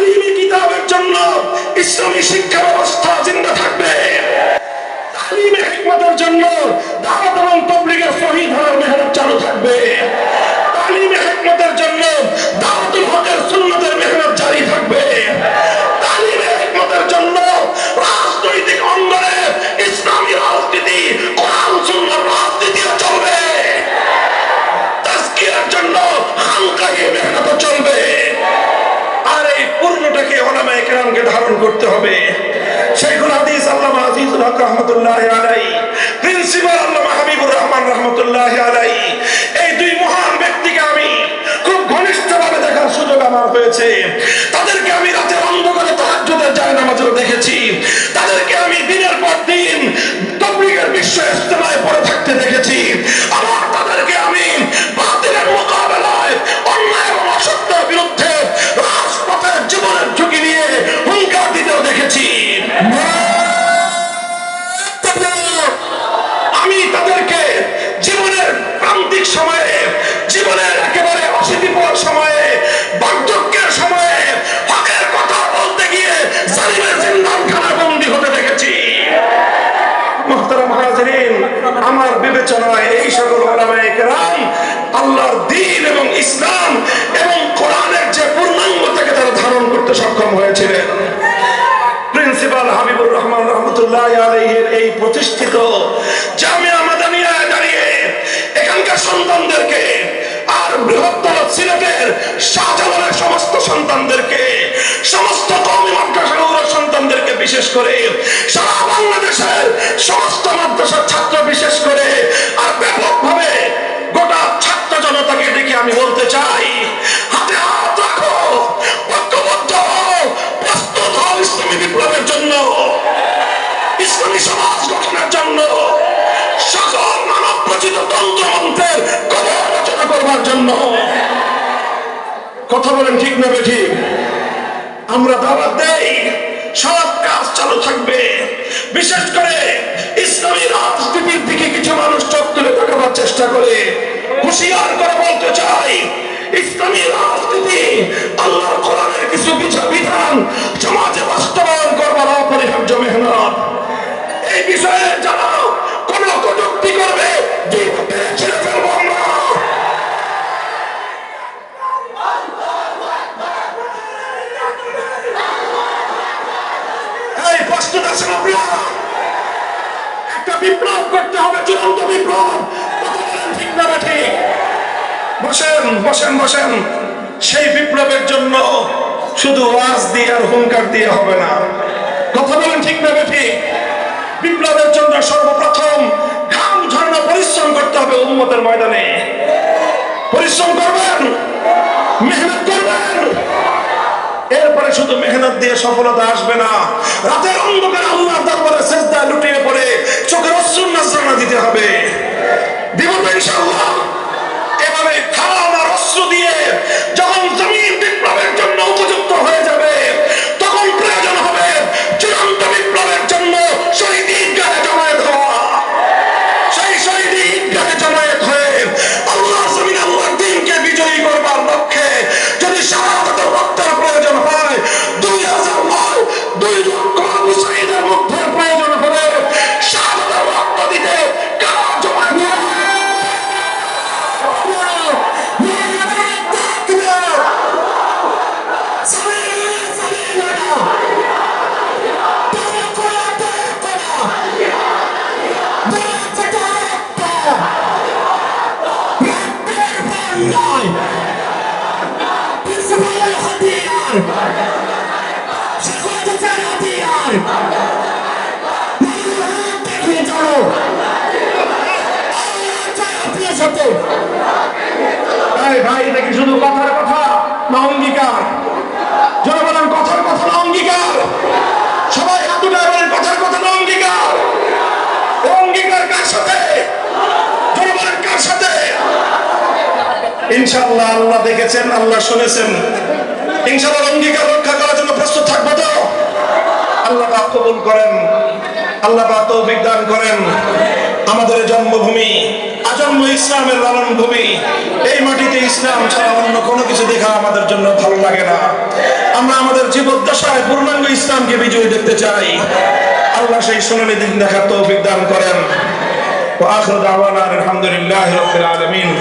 তালিমি কিতাবের জন্য ইসলামী শিক্ষা ব্যবস্থা জিন্দা থাকবে। তালিমে জন্য দাওয়াত এবং তবলিগের সহি করতে হবে। প্রান্তিক সময়ে, জীবনের একেবারে অশীতিপর সময়ে, বার্ধক্যের সময়ে, হকের কথা বলতে গিয়ে জালিমের জিন্দানখানা বন্দী হতে দেখেছি। মহতারা মহারাজ আমার বিবেচনায় এই করে, সারা বাংলাদেশের সমস্ত মাদ্রাসার ছাত্র বিশেষ করে, আর ব্যাপকভাবে গোটা ছাত্র জনতাকে ডেকে আমি বলতে চাই, হাতে হাত রাখো, ঐক্যবদ্ধ প্রস্তুত হও ইসলামী বিপ্লবের জন্য, ইসলামী সমাজ গঠনের জন্য, সকল মানব কবর রচনা করবার জন্য। কথা বলেন ঠিক না ঠিক আমরা দাওয়াত দেই। সব কাজ চালু থাকবে। বিশেষ করে ইসলামী রাজনীতির দিকে কিছু মানুষ চোখ তুলে তাকাবার চেষ্টা করে। হুশিয়ার করে বলতে চাই, ইসলামী রাজনীতি আল্লাহ কোরআনের কিছু বিধান সমাজে প্রস্তুত আছেন একটা বিপ্লব করতে হবে চূড়ান্ত বিপ্লব। ঠিক না ঠিক বসেন বসেন বসেন। সেই বিপ্লবের জন্য শুধু ওয়াজ দিয়ে আর হুঙ্কার দিয়ে হবে না। কথা বলেন ঠিক না ঠিক বিপ্লবের জন্য সর্বপ্রথম ঘাম ঝরানো পরিশ্রম করতে হবে উন্মতের ময়দানে। পরিশ্রম করবেন? মেহনত দিয়ে সফলতা আসবে না। রাতের অন্ধকার আল্লাহ দরবারে সেজদায় লুটিয়ে পড়ে চোখের অশ্রুর নাজরানা দিতে হবে। এই ভাই, এটা কথার কথা না অঙ্গীকার যারা বলেন কথার কথা না। সবাই হাত কথার কথা না, অঙ্গীকার। কার সাথে? যারা বলেন কার সাথে? ইনশাআল্লাহ, আল্লাহ দেখেছেন, আল্লাহ শুনেছেন। ইনশাআল্লাহ অঙ্গীকার রক্ষা করার জন্য প্রস্তুত থাকব তো? আল্লাহ পাক কবুল করেন। আল্লাহ পাক তৌফিক দান করেন। আমাদের জন্মভূমি, আজন্ম ইসলামের লালন ভূমি এই মাটিতে ইসলাম ছাড়া অন্য কোনো কিছু দেখা আমাদের জন্য ভালো লাগে না। আমরা আমাদের জীবদ্দশায় পূর্ণাঙ্গ ইসলামকে বিজয়ী দেখতে চাই। আল্লাহ সেই সোনালী দিন দেখার তৌফিক দান করেন। আখিরু দাওয়ানা আলহামদুলিল্লাহি রাব্বিল আলামিন।